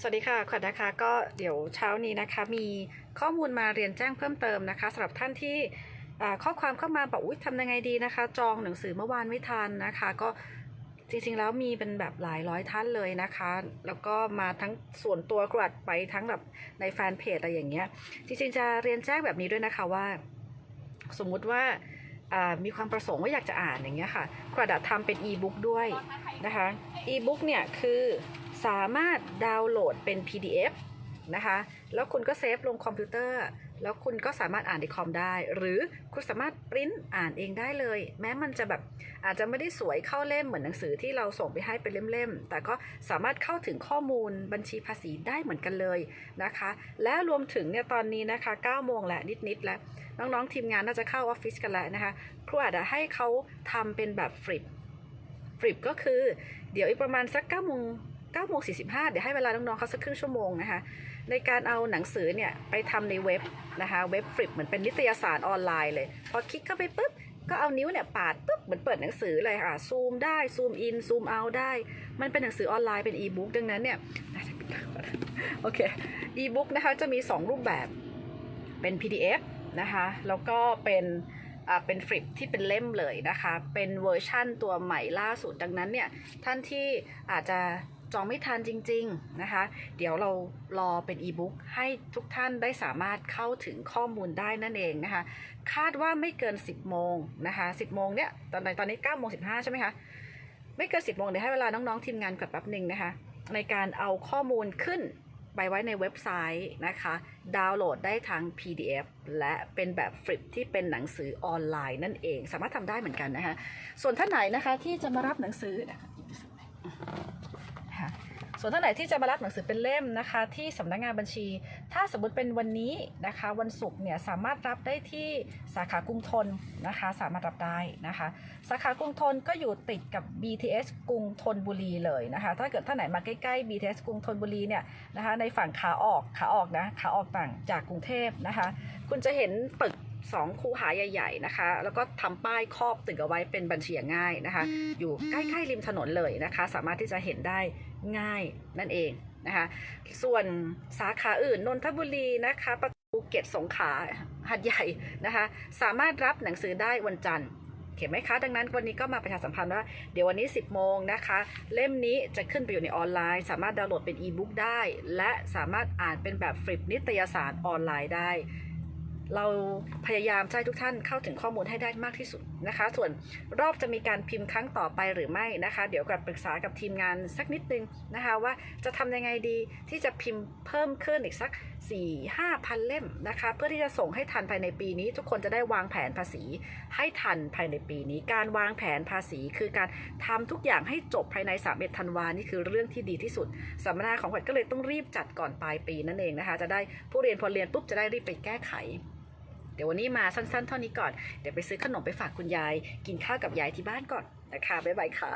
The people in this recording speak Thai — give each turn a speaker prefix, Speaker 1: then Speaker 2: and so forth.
Speaker 1: สวัสดีค่ะขวัญนะคะก็เดี๋ยวเช้านี้นะคะ มีข้อมูลมาเรียนแจ้งเพิ่มเติมนะคะสำหรับท่านที่อ่าข้อความเข้ามาบอกอุ้ยทำยังไงดีนะคะ จองหนังสือเมื่อวานไม่ทันนะคะ ก็จริงๆแล้วมีเป็นแบบหลายร้อยท่านเลยนะคะ แล้วก็มาทั้งส่วนตัวกวัดไปทั้งแบบในแฟนเพจอะไรอย่างเงี้ยจริงๆจะเรียนแจ้งแบบนี้ด้วยนะคะว่า สมมุติว่าอ่ามีความประสงค์ว่าอยากจะอ่านอย่างเงี้ยค่ะกระดาษทำเป็นอีบุ๊กด้วยนะคะอีบุ๊กเนี่ยคือ สามารถดาวน์โหลดเป็น PDF นะคะ แล้วคุณก็เซฟลงคอมพิวเตอร์ แล้วคุณก็สามารถอ่านในคอมได้ หรือคุณสามารถปริ้นอ่านเองได้เลย แม้มันจะแบบอาจจะไม่ได้สวยเข้าเล่มเหมือนหนังสือที่เราส่งไปให้เป็นเล่มๆ แต่ก็สามารถเข้าถึงข้อมูลบัญชีภาษีได้เหมือนกันเลยนะคะ และรวมถึงเนี่ยตอนนี้นะคะ9โมงแหละนิดๆแล้วน้องๆทีมงานน่าจะเข้าออฟฟิศกันแล้วนะคะครูอาจจะให้เขาทำเป็นแบบฟลิปฟลิปก็คือเดี๋ยวอีกประมาณสัก9โมง 9โมง45 เดี๋ยวให้เวลาน้องๆเขาสักครึ่งชั่วโมงนะคะ ในการเอาหนังสือเนี่ยไปทำในเว็บนะคะเว็บฟลิปเหมือนเป็นนิตยสารออนไลน์เลย พอคลิกเข้าไปปุ๊บก็เอานิ้วเนี่ยปาดปุ๊บเหมือนเปิดหนังสือเลยค่ะซูมได้ซูมอินซูมเอาได้ มันเป็นหนังสือออนไลน์เป็นอีบุ๊กดังนั้นเนี่ยโอเคอีบุ๊กนะคะจะมี 2 รูปแบบเป็น PDF นะคะแล้วก็เป็นเป็นฟลิปที่เป็นเล่มเลยนะคะ เป็นเวอร์ชั่นตัวใหม่ล่าสุดดังนั้นเนี่ยท่านที่อาจจะ จองไม่ทันจริง ๆ นะคะ เดี๋ยวเรารอเป็นอีบุ๊กให้ทุกท่านได้สามารถเข้าถึงข้อมูลได้นั่นเองนะคะ คาดว่าไม่เกิน 10 โมงนะคะ 10 โมงเนี่ยตอนไหนตอนนี้9โมง15 ใช่ไหมคะ ไม่เกิน 10 โมงเดี๋ยวให้เวลาน้อง ๆ ทีมงานกับแป๊บหนึ่งนะคะ ในการเอาข้อมูลขึ้นไปไว้ในเว็บไซต์นะคะ ดาวน์โหลดได้ทั้ง PDF และเป็นแบบฟลิปที่เป็นหนังสือออนไลน์นั่นเอง สามารถทำได้เหมือนกันนะคะ ส่วนท่านไหนนะคะที่จะมารับหนังสือนะคะ ส่วนท่านไหนที่จะมารับหนังสือเป็นเล่มนะคะ ที่สำนักงานบัญชี ถ้าสมมติเป็นวันนี้นะคะ วันศุกร์เนี่ยสามารถรับได้ที่สาขากรุงทนนะคะ สามารถรับได้นะคะ สาขากรุงทนก็อยู่ติดกับ BTS กรุงธนบุรีเลยนะคะ ถ้าเกิดท่านไหนมาใกล้ๆ BTS กรุงธนบุรีเนี่ยนะคะในฝั่งขาออกขาออกนะขาออกต่างจากกรุงเทพนะคะ คุณจะเห็นตึก สองคูหาใหญ่ๆนะคะ แล้วก็ทำป้ายครอบตึกเอาไว้เป็นบัญชีอย่างง่ายนะคะ อยู่ใกล้ๆริมถนนเลยนะคะ สามารถที่จะเห็นได้ง่ายนั่นเองนะคะ ส่วนสาขาอื่นนนทบุรีนะคะประตูเกตสงขลาหัดใหญ่นะคะ สามารถรับหนังสือได้วันจันทร์เห็นไหมคะ ดังนั้นวันนี้ก็มาประชาสัมพันธ์ว่า เดี๋ยววันนี้ 10 โมงนะคะ เล่มนี้จะขึ้นไปอยู่ในออนไลน์ สามารถดาวน์โหลดเป็นอีบุ๊กได้ และสามารถอ่านเป็นแบบฟลิปนิตยสารออนไลน์ได้ เราพยายามจะให้ทุกท่านเข้าถึงข้อมูลให้ได้มากที่สุดนะคะ ส่วนรอบจะมีการพิมพ์ครั้งต่อไปหรือไม่นะคะ เดี๋ยวกับปรึกษากับทีมงานสักนิดนึงนะคะ ว่าจะทำยังไงดีที่จะพิมพ์เพิ่มขึ้นอีกสัก 4 5พันเล่มนะคะ เพื่อที่จะส่งให้ทันภายในปีนี้ ทุกคนจะได้วางแผนภาษี ให้ทันภายในปีนี้ การวางแผนภาษี คือการทำทุกอย่างให้จบภายใน31ธันวานี่คือเรื่องที่ดีที่สุดสัมมนาของขวัญก็เลยต้องรีบจัดก่อนปลายปีนั่นเองนะคะ จะได้ผู้เรียนพอเรียนปุ๊บจะได้รีบไปแก้ไข เดี๋ยววันนี้มาสั้นๆ เท่านี้ก่อน เดี๋ยวไปซื้อขนมไปฝากคุณยาย กินข้าวกับยายที่บ้านก่อนนะคะ บ๊ายบายค่ะ